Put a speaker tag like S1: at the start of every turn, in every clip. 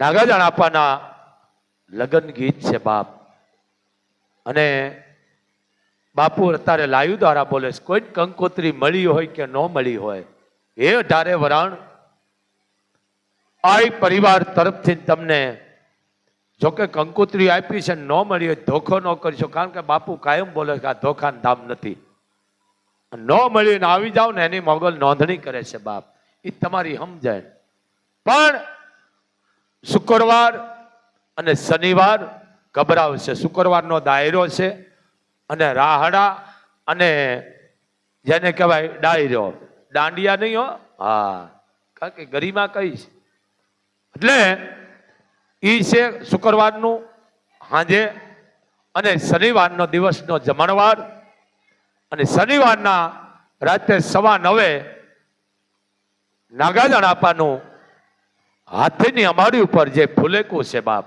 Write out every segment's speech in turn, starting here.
S1: નાગાજણ આપવાના લગ્ન ગીત છે બાપ. અને બાપુ અત્યારે લાયુ દ્વારા બોલે છે કોઈ કંકોત્રી મળી હોય કે ન મળી હોય, એ અઢારે વરાણ આ પરિવાર તરફથી તમને જોકે કંકોત્રી આપી છે, ન મળી હોય, ધોખો ન કરશો, કારણ કે બાપુ કાયમ બોલે કે આ ધોખાન ધામ નથી. ન મળીને આવી જાવ ને, એની મોગલ નોંધણી કરે છે બાપ. એ તમારી સમજણ. પણ શુક્રવાર અને શનિવાર ગભરાવશે. શુક્રવારનો દાયરો છે અને રાહડા અને જેને કહેવાય ડાયરો. દાંડિયા નહીં હો? હા. કારણ કે ગરિમા કઈ છે? એટલે ઈ છે શુક્રવારનું સાંજે અને શનિવારનો દિવસનો જમણવાર. અને શનિવારના રાત્રે સવા નવે નાગાજણ આપવાનું હાથીની અમારી ઉપર જે ફૂલેકું છે બાપ,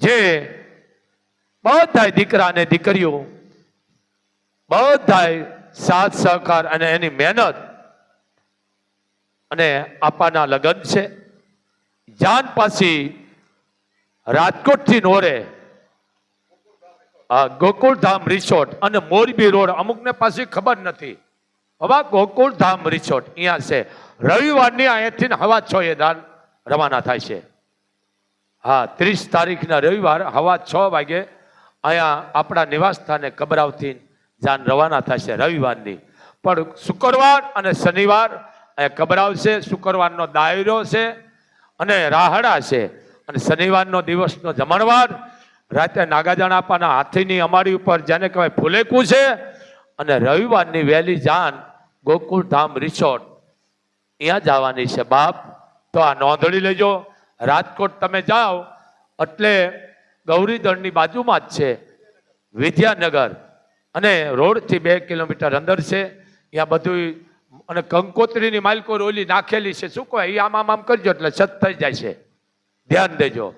S1: જે બધા દીકરા અને દીકરીઓ બધા સાથ, સહકાર અને એની મહેનત અને આપવાના લગ્ન છે. જાન પાછી રાજકોટથી નોરે ગોકુળધામ રિસોર્ટ અને મોરબી રોડ અમુકને પાછી ખબર નથી. હવે ગોકુળધામ રિસોર્ટ, અહીંયા છે. રવિવારની અહીંયાથી હવા છ એ દાન રવાના થાય છે. હા, ત્રીસ તારીખના રવિવાર હવા છ વાગે અહીંયા આપણા નિવાસ સ્થાને કબરાવથી જાન રવાના થશે રવિવારની. પણ શુક્રવાર અને શનિવાર અહીંયા કબરાવ છે, શુક્રવારનો દાયરો છે અને રાહડા છે. અને શનિવારનો દિવસનો જમણવાર રાતે નાગાજણ આપવાના હાથીની અમારી ઉપર જેને કહેવાય ફૂલેકું છે અને રવિવારની વહેલી જાન ગોકુળધામ રિસોર્ટ અહીંયા જવાની છે બાપ. તો આ નોંધણી લેજો. રાજકોટ તમે જાઓ, એટલે ગૌરીદળની બાજુમાં જ છે વિદ્યાનગર. અને રોડથી બે કિલોમીટર અંદર છે. ત્યાં બધું અને કંકોત્રીની માલકો રોલી નાખેલી છે. શું કહે એ આમ આમ આમ કરજો, એટલે સત થઈ જાય છે. ધ્યાન દેજો.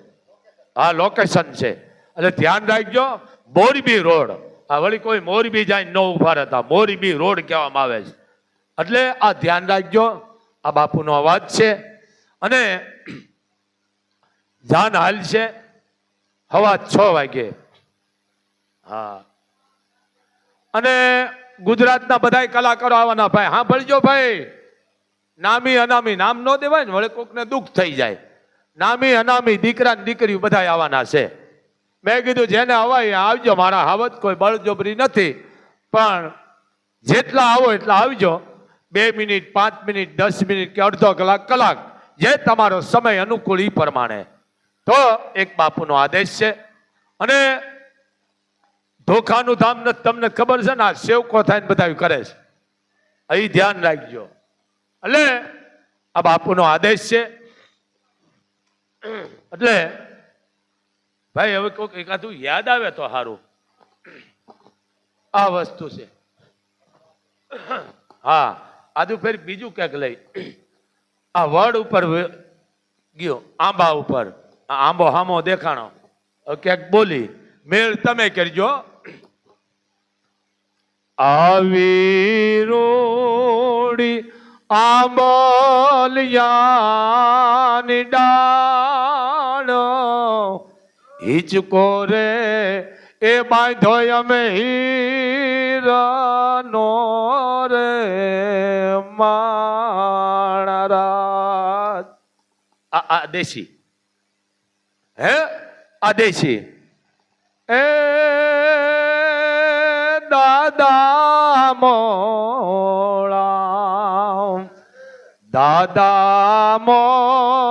S1: આ લોકેશન છે. એટલે ધ્યાન રાખજો, મોરબી રોડ. આ વળી કોઈ મોરબી જાય ન ઊભા રહેતા. મોરબી રોડ કહેવામાં આવે છે. એટલે આ ધ્યાન રાખજો. આ બાપુનો અવાજ છે અને જાન હાલ છે હવા છ વાગે. હા. અને ગુજરાતના બધા કલાકારો આવવાના ભાઈ હા ભળજો ભાઈ. નામી અનામી નામ ન દેવાય ને, વળે કોકને દુઃખ થઈ જાય. નામી અનામી દીકરા ને દીકરીઓ બધા આવવાના છે. મેં કીધું, જેને અવાય આવજો, મારા હાવત કોઈ બળજબરી નથી. પણ જેટલા આવો એટલા આવજો. બે મિનિટ, પાંચ મિનિટ, દસ મિનિટ કે અડધો કલાક કલાક. જે તમારો સમય અનુકૂળ ઈ પ્રમાણે. તો એક બાપુનો આદેશ છે. અને ધોખાનું ધામ તમને ખબર છે ને, આ સેવકો થાય ને બધા કરે છે. અહીં ધ્યાન રાખજો. એટલે આ બાપુનો આદેશ છે. એટલે ભાઈ, હવે કોઈક એકાદું યાદ આવે તો સારું આ વસ્તુ છે. હા. આજુ ફેર બીજું ક્યાંક લઈ. આ વડ ઉપર ગયો, આંબા ઉપર. આંબો હામો દેખાણો. ક્યાંક બોલી, મેળ તમે કરજો. આવી રોડી આંબલિયાની ડાળ. હિચકો રે, એ બાંધો અમે હીરાનો રે માણરા આ આ દેશી. હે? આ દેશી. એ દાદા મોળા દાદા મોળા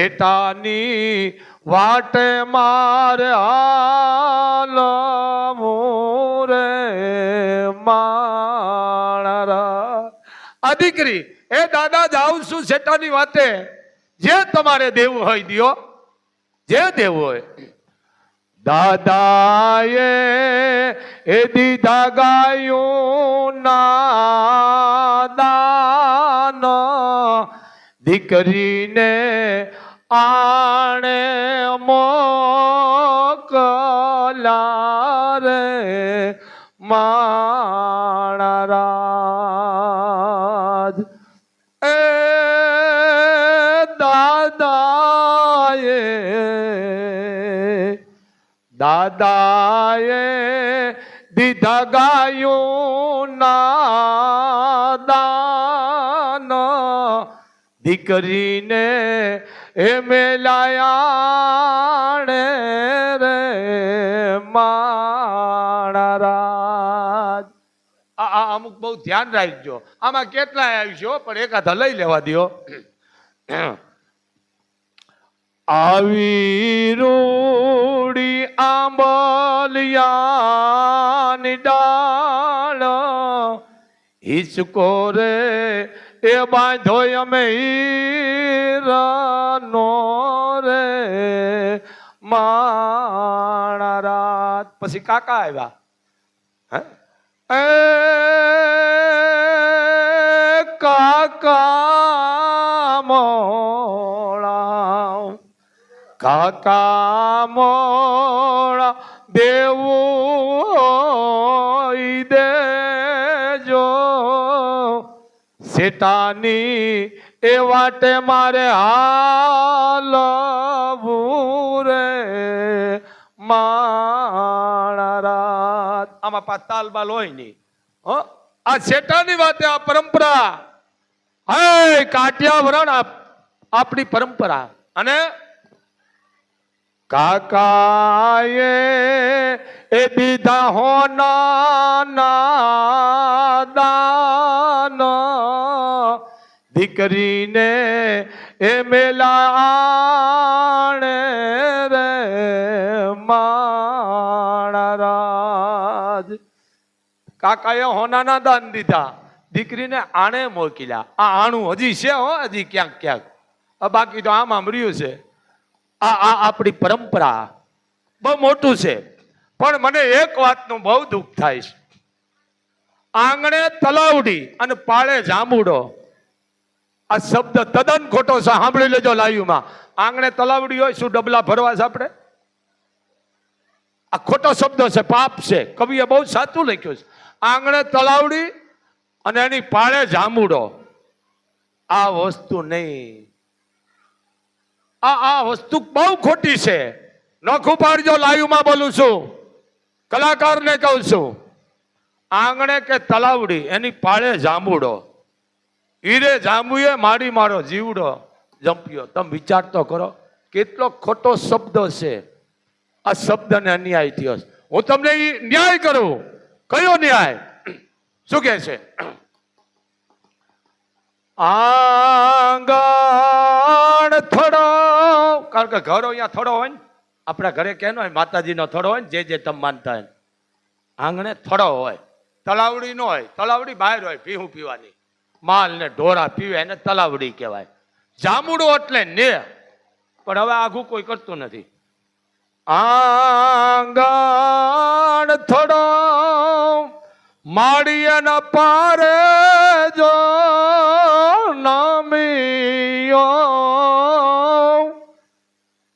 S1: સેટાની વાટે મારે હાલ મોરે માણરા. આ દીકરી, એ દાદા જાઉં છું સેટાની વાતે જે તમારે દેવું હોય દિયો. જે દેવું હોય. દાદાએ એ દીધા ગાયું ના દીકરીને આણે મોકલા રે મા રાજ. એ દાદાએ દાદાએ દીધા ગાયું ના દાન દીકરીને એ મેલાયાણે રે માણારાજ આ અમુક બહુ ધ્યાન રાખજો. આમાં કેટલાય આવશો પણ એકાદા લઈ લેવા દ્યો. આવી રૂડી આંબલિયાની ડાળ હિચકો રે એ બાંધો અમે હીરાનો રે. માણા રાત. પછી કાકા આવ્યા. હે? એ કાકા મોળા કાકા મોળા દેવું સેટાની એ વાટે મારે હાલવું રે. માણારાત આમાં પા તાલ બાલ હોય નહીં. આ શેટાની વાતે આ પરંપરા. હે કાઠિયાવરણ આપણી પરંપરા. અને કાકાએ એ દીધા હો ના દીકરીને એ મેલાણે રે માણરાજ. કાકાએ હોનાના દાન દીધા. દીકરીને આણે મોકલ્યા. આ આણું હજી છે હો, હજી ક્યાંક ક્યાંક. બાકી તો આમ આમ રહ્યું છે. આ આ આપણી પરંપરા. બહુ મોટું છે. પણ મને એક વાતનું બહુ દુઃખ થાય છે. આંગણે તલાવડી અને પાળે જાંબુડો. આ શબ્દ તદ્દન ખોટો છે. સાંભળી લેજો લાઈવમાં. આંગણે તલાવડી હોય, શું ડબલા ભરવા છે આપણે? આ ખોટો શબ્દ છે, પાપ છે. કવિએ બહુ સાચું લખ્યું છે. આંગણે તલાવડી અને એની પાળે જાંબુડો આ વસ્તુ નહીં. આ આ વસ્તુ બહુ ખોટી છે. નખું પાડજો લાઈવમાં બોલું છું. કલાકારને કહું છું. આંગણે કે તલાવડી, એની પાળે જાંબુડો હીરે જાંબુએ મારી મારો જીવડો. જંપ્યો, તમે વિચાર તો કરો, કેટલો ખોટો શબ્દ છે. આ શબ્દને અન્યાય થયો. હું તમને ન્યાય કરું. કયો ન્યાય? શું કહે છે? આંગણ થોડો, કારણ કે ઘરો અહીંયા થોડો હોય ને, આપણા ઘરે કેનો હોય માતાજીનો થોડો હોય ને, જે જે તમે માનતા હોય આંગણે થોડો હોય, તલાવડી નો હોય, તલાવડી બહાર હોય પીવું પીવાની. માલ ને ઢોરા પીવે એને તલાવડી કહેવાય. જામુડો એટલે ને પણ હવે આઘું કોઈ કરતું નથી. આંગણ થોડો માળિયાના પારે જો નામિયો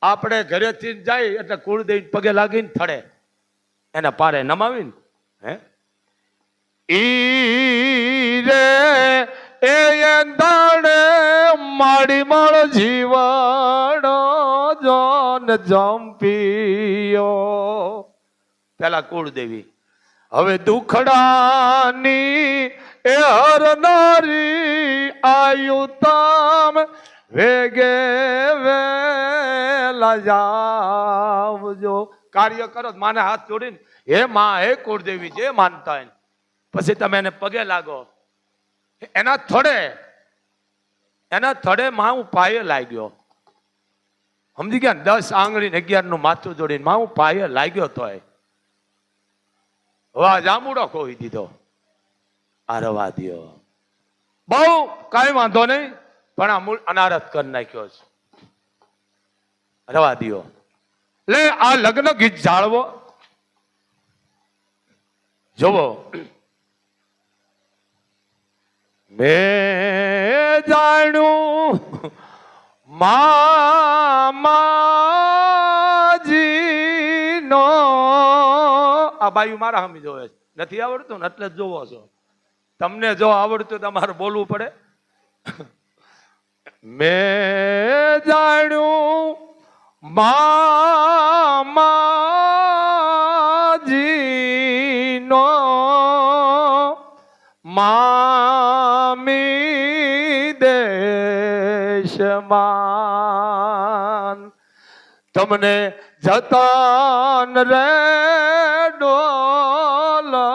S1: આપણે ઘરેથી જાય એટલે કુળદેવી પગે લાગીને થડે. એને પારે નમાવીને. હે? રે એ દાડે માડી માળ જીવાડો જોન જંપીયો. પેલા કુળદેવી, હવે દુખડાની એ હરનારી આયુતામ વેગે વેલા જાવજો. કાર્ય કરો માને હાથ જોડીને. હે માં, હે કુળદેવી, જે માનતા હોય પછી તમે એને પગે લાગો. એના થોડે એના થોડે માં પાયે લાગ્યો. સમજી ગયા? દસ આંગળી અગિયારનું માથું જોડીને માં પાયે લાગ્યો તોય. વાહ જામુડો ખોઈ દીધો. આ રવા દો બહુ કઈ વાંધો નહીં, પણ આ મૂળ અનારત કરી નાખ્યો છે. રવા દો લે, આ લગ્ન ગીત જાળવો. જોવો. મેં જાણ્યું મામાજીનો આ બાયું મારા હમી જોવે છે. નથી આવડતું ને એટલે જ જોવો છો. તમને જો આવડતું તમારે બોલવું પડે. મેં જાણ્યું મામાજીનો દેશમાં તમને જતન રે ડોલરિયા.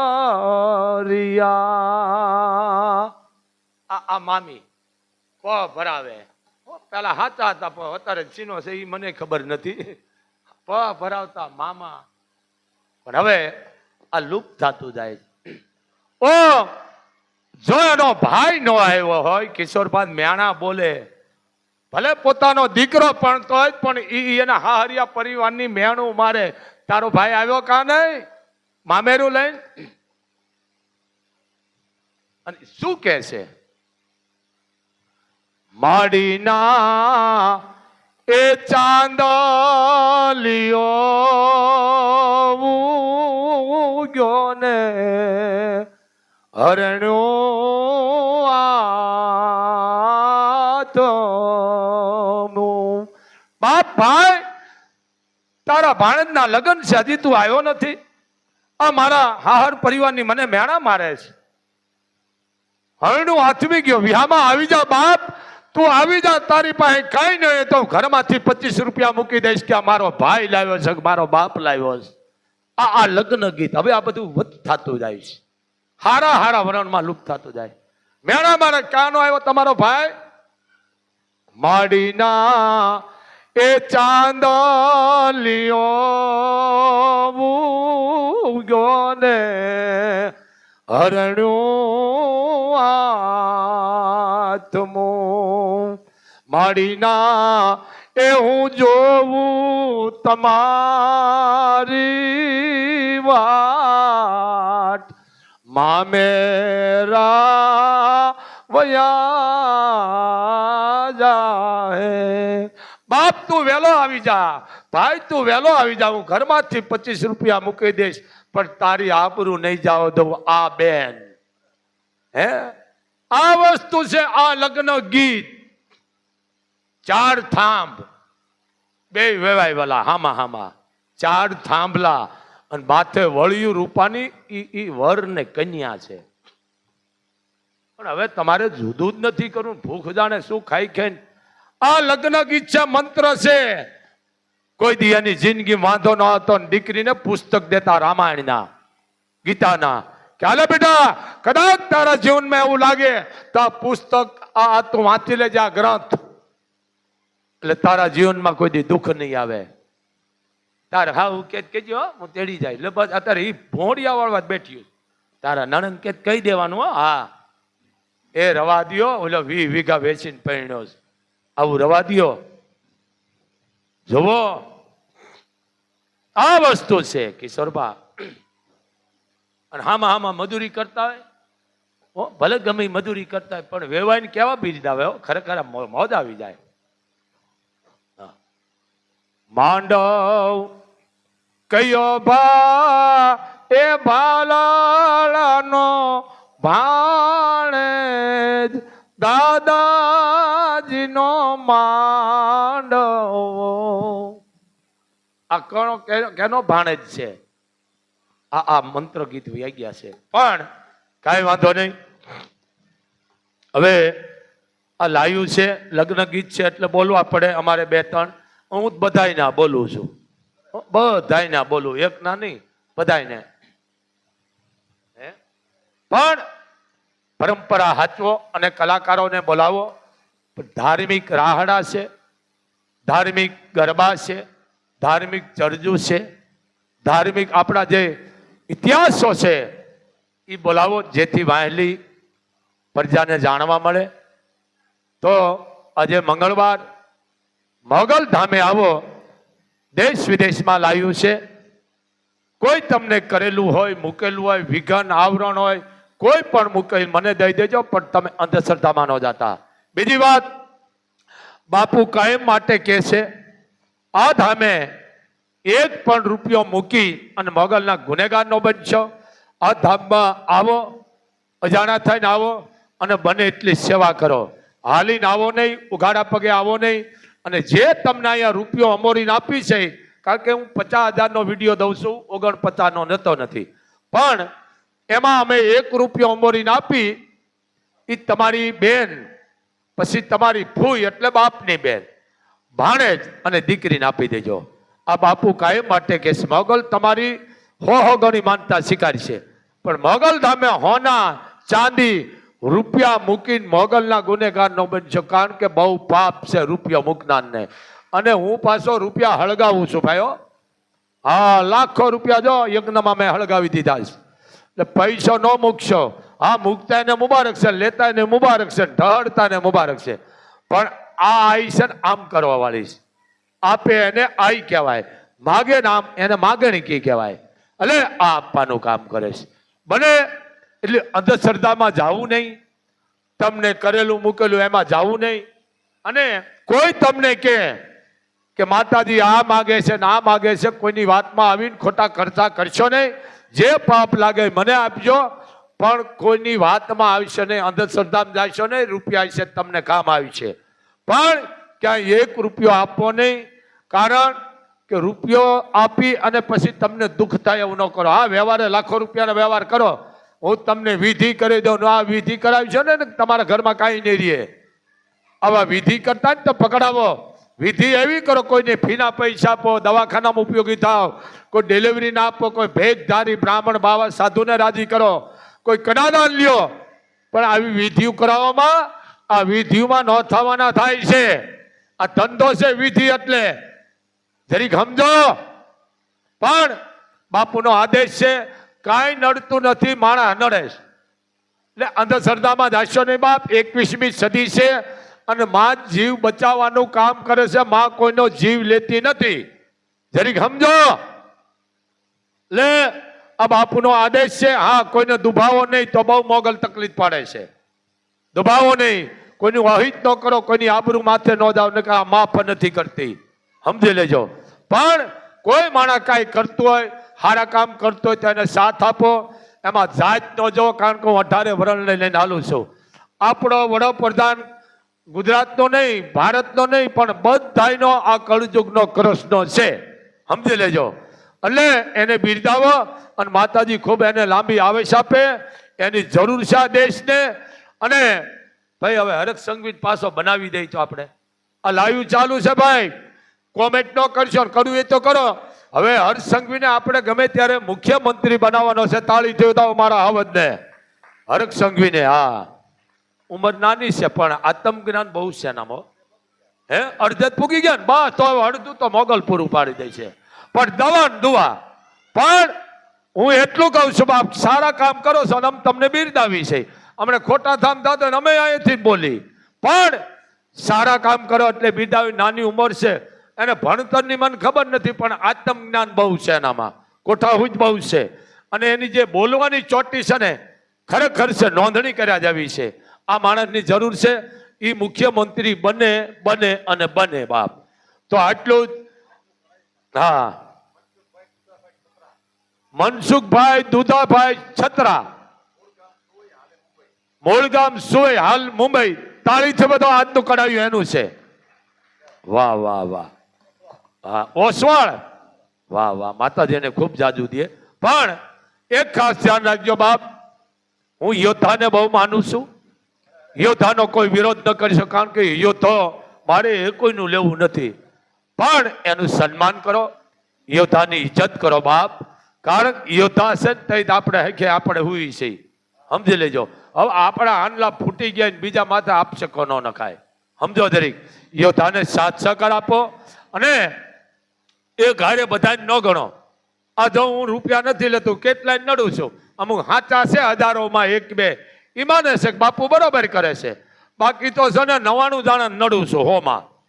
S1: આ આ મામી પ ભરાવે? પેલા હાચા હતા, પણ અત્યારે ચીનો છે એ મને ખબર નથી. પ ભરાવતા મામા. પણ હવે આ લુપ્ત થતું જાય છે. ઓ, જો એનો ભાઈ નો આવ્યો હોય, કિશોરભાઈ મેણા બોલે ભલે પોતાનો દીકરો પણ તો પણ ઈ એના હાહરિયા પરિવારની મેણું મારે. તારો ભાઈ આવ્યો કા નહીં? મામેરું લઈને અને શું કહે છે? માડીના એ ચાંદલિયો ગયો ને. હરણ્યો આતમું ભાઈ, તારા ભાણેજના લગ્ન છે, હજી તું આવ્યો નથી. આ મારા હાહર પરિવારની મને મેણા મારે છે. હરણું હાથવી ગયો, વિહામાં આવી જા બાપ, તું આવી જા, તારી પાસે કઈ નહીં તો ઘરમાંથી પચીસ રૂપિયા મૂકી દઈશ કે આ મારો ભાઈ લાવ્યો છે મારો બાપ લાવ્યો છે. આ આ લગ્ન ગીત, હવે આ બધું વધ થતું જાય છે. હારા હારા વરણમાં લુપ્ત થતું જાય. મેણા મારે ક્યાંનો આવ્યો તમારો ભાઈ? માડીના એ ચાંદલિયો ગયો ને હરણું આત્મું. માડીના એ હું જોવું તમારી વાટ મામેરા વયા જાહે. બાપ તું વહેલો આવી જા, ભાઈ તું વહેલો આવી જા, હું ઘરમાંથી પચીસ રૂપિયા મૂકી દઈશ, પણ તારી આબરૂ નહીં જાવ દઉં આ બેન. હે? આ વસ્તુ છે આ લગ્ન ગીત. ચાર થાંભ. બે વેવાય વાલા, હામા હામા. ચાર થાંભલા અને માથે વળિયું રૂપાની ઈ ઈ વર ને કન્યા છે. પણ હવે તમારે જુદું જ નથી કરવું, ભૂખ જાણે શું ખાઈ ખાઈને આ લગ્ન ઈચ્છા મંત્ર છે. કોઈ દી એની જિંદગી વાંધો ન હતો દીકરીને પુસ્તક દેતા રામાયણના, ગીતાના, કે બેટા, કદાચ તારા જીવનમાં એવું લાગે તો આ પુસ્તક, આ તું વાંચી લેજે આ ગ્રંથ. એટલે તારા જીવનમાં કોઈ દી દુઃખ નહીં આવે. તારે હા હું કેત કેજો હું તેડી જાય. એટલે બસ અત્યારે એ ભોંડિયા વાળવા બેઠ્યું તારા નણંદ કેત કહી દેવાનું હો. એ રવા દિયો, ઓલો વી વીઘા વેચીને પરણ્યો છે. આવું રવા દો જુઓ. આ વસ્તુ છે કિશોરબા અને હામાં હામાં મજૂરી કરતા હોય. ભલે ગમે મજૂરી કરતા પણ વેવાઈને કેવા બીજ આવે ખરેખર મોજ આવી જાય. માંડવ કયો ભા એ ભાલાનો ભાણેજ દાદાજીનો માંડવો. આ કણો કેનો ભાણેજ છે? આ આ મંત્ર ગીત વહી ગયા છે. પણ કાંઈ વાંધો નહીં. હવે આ લાયું છે, લગ્ન ગીત છે, એટલે બોલવા પડે અમારે બે ત્રણ. હું બધાય બધાયના બોલું છું. બધાય ના બોલું. એક ના નહીં બધાય હે? પણ પરંપરા હાચવો અને કલાકારોને બોલાવો. ધાર્મિક રાહડા છે, ધાર્મિક ગરબા છે, ધાર્મિક ચરજુ છે, ધાર્મિક આપણા જે ઇતિહાસો છે એ બોલાવો જેથી વાહેલી પ્રજાને જાણવા મળે. તો આજે મંગળવાર મોગલ ધામે આવો, દેશ વિદેશમાં લાવ્યું છે. કોઈ તમને કરેલું હોય, મૂકેલું હોય, વિઘન આવરણ હોય કોઈ પણ મૂકી મને દઈ દેજો, પણ તમે અંધશ્રદ્ધામાં ન જાતા. બીજી વાત, બાપુ કાયમ માટે કહે છે, આ ધામે એક પણ રૂપિયો મૂકી અને મોગલના ગુનેગાર નો બનશો. આ ધામમાં આવો અજાણા થઈને આવો અને બને એટલી સેવા કરો. હાલીને આવો નહીં, ઉઘાડા પગે આવો નહીં અને જે તમને અહીંયા રૂપિયો અમોરીને આપી છે, કારણ કે હું પચાસ હજારનો વીડિયો દઉં છું, ઓગણપચાસનો નતો નથી. પણ એમાં અમે એક રૂપિયો અમોરીને આપી એ તમારી બેન, પછી તમારી ફૂઈ એટલે બાપની બેન. ભાણેજ અને દીકરીને આપી દેજો. આ બાપુ કાયમ માટે કે મોગલ તમારી હો હો ગણી માનતા સ્વીકારી છે પણ મોગલ ધામે હોના ચાંદી રૂપિયા મૂકીને મોગલના ગુનેગાર ન બનશો કારણ કે બહુ પાપ છે રૂપિયા મૂકનારને. અને હું પાછો રૂપિયા હળગાવું છું, ભાઈઓ. હા, લાખો રૂપિયા જો યજ્ઞમાં મેં હળગાવી દીધા છે. એટલે પૈસો ન મૂકશો. હા, મૂકતા એને મુબારક છે, લેતા એને મુબારક છે, ઢળતા ને મુબારક છે. પણ આ આઈ છે આમ કરવા વાળી છે. આપે એને આઈ કહેવાય. માગે નામ એને માગણી કી કહેવાય. એટલે આ આપવાનું કામ કરે છે. બને એટલે અંધશ્રદ્ધામાં જાવું નહીં. તમને કરેલું, મૂકેલું એમાં જાવું નહીં. અને કોઈ તમને કે કે માતાજી આ માગે છે ને આ માગે છે, કોઈની વાતમાં આવીને ખોટા ખર્ચા કરશો નહીં. જે પાપ લાગે મને આપજો, પણ કોઈની વાતમાં આવશે નહીં, અંધશ્રદ્ધામાં જશો નહીં, રૂપિયા છે તમને કામ આવશે પણ ક્યાંય એક રૂપિયો આપવો નહીં, કારણ કે રૂપિયો આપી અને પછી તમને દુઃખ થાય એવું ન કરો. હા વ્યવહારે લાખો રૂપિયાનો વ્યવહાર કરો. હું તમને વિધિ કરી દઉં આ વિધિ કરાવી છે ને તમારા ઘરમાં કાંઈ નહીં રહે. આવા વિધિ કરતા જ તો પકડાવો. વિધિ એવી કરો, કોઈને ફીના પૈસા આપો, દવાખાનામાં ઉપયોગી થાવ કોઈ ડિલિવરી ના આપો, કોઈ ભેદધારી બ્રાહ્મણ, બાવા, સાધુને રાજી કરો, કોઈ કનાદાન લ્યો. પણ આવી વિધિઓ કરાવવામાં, આ વિધિઓમાં ન થવાના થાય છે. આ ધંધો છે વિધિ એટલે. જરીક સમજો. પણ બાપુનો આદેશ છે, કાંઈ નડતું નથી, માણસ નડે એટલે અંધશ્રદ્ધામાં જાશો નહીં બાપ, એકવીસમી સદી છે અને માં જીવ બચાવવાનું કામ કરે છે, માં કોઈનો જીવ લેતી નથી. જરીક સમજો. લે, આ બાપુનો આદેશ છે, હા, કોઈને દુભાવો નહીં તો બહુ મોગલ તકલીફ પાડે છે. દુભાવો નહીં. કોઈનું અહિત ન કરો, કોઈની આબરૂ માથે ન જાવ ને આ માફ નથી કરતી. સમજી લેજો. પણ કોઈ માણસ કાંઈ કરતું હોય સારા કામ કરતો હોય તો એને સાથ આપો. એમાં જાત ન જો કારણ કે હું અઢારે વરણ લઈને હાલું છું. આપણો વડાપ્રધાન ગુજરાતનો નહીં, ભારતનો નહીં, પણ બધાયનો આ કળયુગનો કૃષ્ણ છે. સમજી લેજો. એટલે એને બિરદાવો અને માતાજી ખૂબ એને લાંબી આવેશ આપે, એની જરૂર છે દેશને. અને ભાઈ, હવે હરક સંગીત પાછો બનાવી દઈ તો આપણે. આ લાઈવ ચાલુ છે ભાઈ. કોમેન્ટ ન કરશો કરવું એ તો કરો. હવે હર્ષ સંઘવીને આપણે ગમે ત્યારે મુખ્યમંત્રી બનાવવાનો છે, તાળી જોતા મારા હવદને હરક સંઘવીને હા. ઉંમર નાની છે, પણ આત્મ જ્ઞાન બહુ છે એનામાં હે? અડધે પૂગી ગયા બસ, તો અડધું તો મોગલ પૂરું પાડી દે છે. પણ દવાન દુવા પણ હું એટલું કહું છું, બાપ, સારા કામ કરો છો અને તમને બિરદાવી છે. અમને ખોટા ધામ થતો અમે અહીંથી જ બોલી. પણ સારા કામ કરો એટલે બિરદાવી નાની ઉંમર છે. એને ભણતરની મને ખબર નથી, પણ આત્મ જ્ઞાન બહુ છે એનામાં. કોઠાહુજ બહુ છે. અને એની જે બોલવાની ચોટી છે ને, ખરેખર છે, નોંધણી કર્યા જેવી છે. આ માણસની જરૂર છે. એ મુખ્યમંત્રી બને બને અને બને બાપ. તો આટલું જ. હા. મનસુખભાઈ દુધાભાઈ છત્રા. મૂળગામ સોય હાલ મુંબઈ. તાળીથી બધો હાથનું કઢાવ્યું એનું છે. વાહ વાહ વાહ. હા, ઓસવાળ. વાહ વાહ. માતાજીને ખૂબ જાજુ દે. પણ એક ખાસ ધ્યાન રાખજો બાપ. હું યોદ્ધાને બહુ માનું છું. યોદ્ધાનો કોઈ વિરોધ ન કરી શકો, કારણ કે યોદ્ધો મારે એ કોઈનું લેવું નથી. પણ એનું સન્માન કરો, યોદ્ધાની ઇજ્જત કરો બાપ. કારણ યોદ્ધા છે ને તઈ આપણે હેખે આપણે હુઈ છે સમજી લેજો. હવે આપણા આંડલા ફૂટી ગયા ને બીજા માથે આપશકો ન નખાય. સમજો દરેક યોદ્ધાને સાથ સહકાર આપો અને એ ઘરે બધાને ન ગણો. આ જો હું રૂપિયા નથી લેતો, કેટલાય નડું છું. અમુક હાચા છે, હજારોમાં એક બે. ઈ માને છે કે બાપુ બરાબર કરે છે. બાકી તો છે ને નવાણું જાણે નડું છું હોમાં.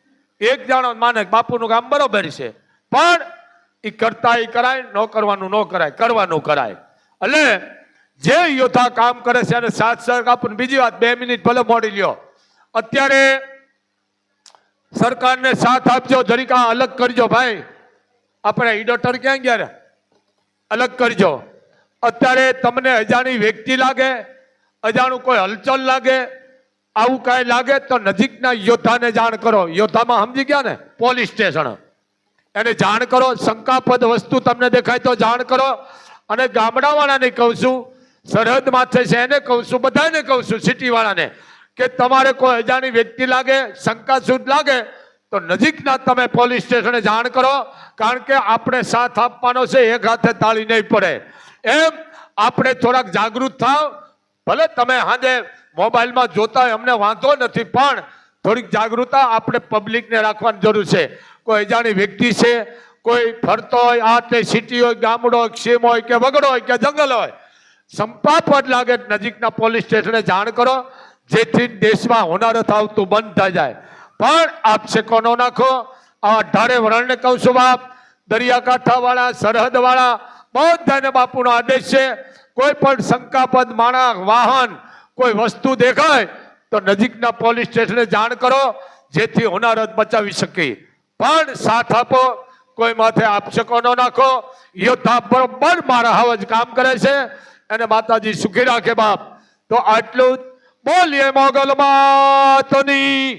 S1: એક જાણો માને બાપુનું કામ બરોબર છે. પણ એ કરતા એ કરાય, ન કરવાનું ન કરાય, કરવાનું કરાય. એટલે જે યોદ્ધા કામ કરે છે અને સાથ સહકાર આપણને બીજી વાત, બે મિનિટ ભલે મોડી લ્યો. અત્યારે સરકારને સાથ આપજો, જરીક અલગ કરજો ભાઈ. આપણે ઈડોટર ક્યાં ગયા અલગ કરજો. અત્યારે તમને અજાણી વ્યક્તિ લાગે અજાણું કોઈ હલચલ લાગે, આવું કાંઈ લાગે તો નજીકના યોદ્ધાને જાણ કરો. યોદ્ધામાં સમજી ગયા ને? Police station. એને જાણ કરો. શંકાપદ વસ્તુ તમને દેખાય તો જાણ કરો. અને ગામડાવાળાને કહું છું, સરહદ માથે છે એને કહું છું, બધાને કહું છું, સિટીવાળાને, કે તમારે કોઈ અજાણી વ્યક્તિ લાગે, શંકાસુદ લાગે, તો નજીકના તમે પોલીસ સ્ટેશને જાણ કરો, કારણ કે આપણે સાથ આપવાનો છે, એક હાથે તાળી નહીં પડે. એમ આપણે થોડાક જાગૃત થાવ ભલે તમે હાજે મોબાઈલમાં જોતા હોય અમને વાંધો નથી, પણ થોડીક જાગૃતતા આપણે પબ્લિકને રાખવાની જરૂર છે. કોઈ અજાણી વ્યક્તિ છે, કોઈ ફરતો હોય, આ તે સિટી હોય, ગામડો હોય સીમ હોય કે વગડો હોય કે જંગલ હોય સંપાપદ લાગે નજીકના પોલીસ સ્ટેશને જાણ કરો, જેથી દેશમાં હોનારત આવતું બંધ થઈ જાય. પણ આપ સેકો ન નાખો? આ અઢારે વરણને કહું છું બાપ, દરિયાકાંઠાવાળા, સરહદવાળા, બધાને બાપુનો આદેશ છે. કોઈ પણ શંકાપદ માણસ, વાહન કોઈ વસ્તુ દેખાય, તો નજીકના પોલીસ સ્ટેશને જાણ કરો, જેથી હોનારત બચાવી શકે. પણ સાથ આપો, કોઈ માથે આપશકો ન નાખો. યોદ્ધા બરોબર મારા જ કામ કરે છે. અને માતાજી સુખી રાખે બાપ. તો આટલું જ બોલીએ મોગલ માતની.